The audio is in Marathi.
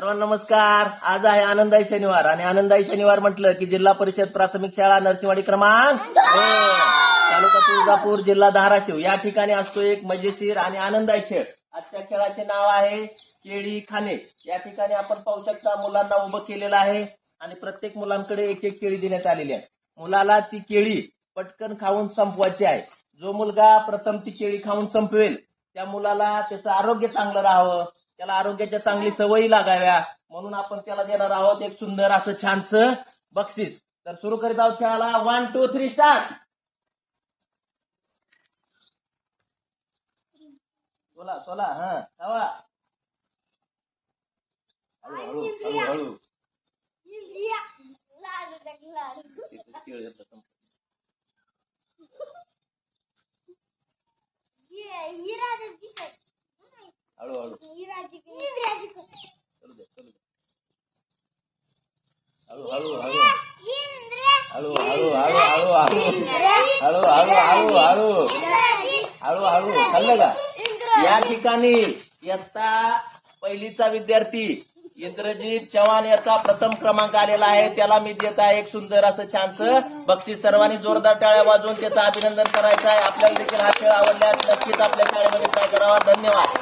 सर्वांना नमस्कार. आज आहे आनंदाई शनिवार आणि आनंदाई शनिवार म्हटलं की जिल्हा परिषद प्राथमिक शाळा नरसिंहवाडी क्रमांक दोन. तालुका तुळजापूर जिल्हा धाराशिव. या ठिकाणी असतो एक मजेशीर आणि आनंदाई खेळ. आजच्या खेळाचे नाव आहे केळी खाणे. या ठिकाणी आपण पाहू शकता मुलांना उभं केलेलं आहे आणि प्रत्येक मुलांकडे एक एक केळी देण्यात आलेली आहे. मुलाला ती केळी पटकन खाऊन संपवायची आहे. जो मुलगा प्रथम ती केळी खाऊन संपवेल त्या मुलाला त्याचं आरोग्य चांगलं राहावं. त्याला आरोग्याच्या चांगली सवयी लागाव्या. म्हणून आपण त्याला देणार आहोत एक सुंदर असं छानसं बक्षीस. तर सुरू करीत आहोत खेळाला वन टू थ्री स्टार्ट सोला सोला हा हळू हळू हळू हळू. चलू दे चलू दे हळू हळू हळू हळू हळू हळू हळू हळू हळू हळू हळू हळू हळू खाल्लं का या ठिकाणी इयत्ता पहिलीचा विद्यार्थी इंद्रजीत चव्हाण याचा प्रथम क्रमांक आलेला आहे त्याला मी देत आहे एक सुंदर असं छानसं बक्षीस सर्वांनी जोरदार टाळ्या वाजवून त्याचं अभिनंदन करायचं आहे आपल्याला देखील हा खेळ आवडल्यास नक्कीच आपल्या शाळेमध्ये ट्राय करावा धन्यवाद.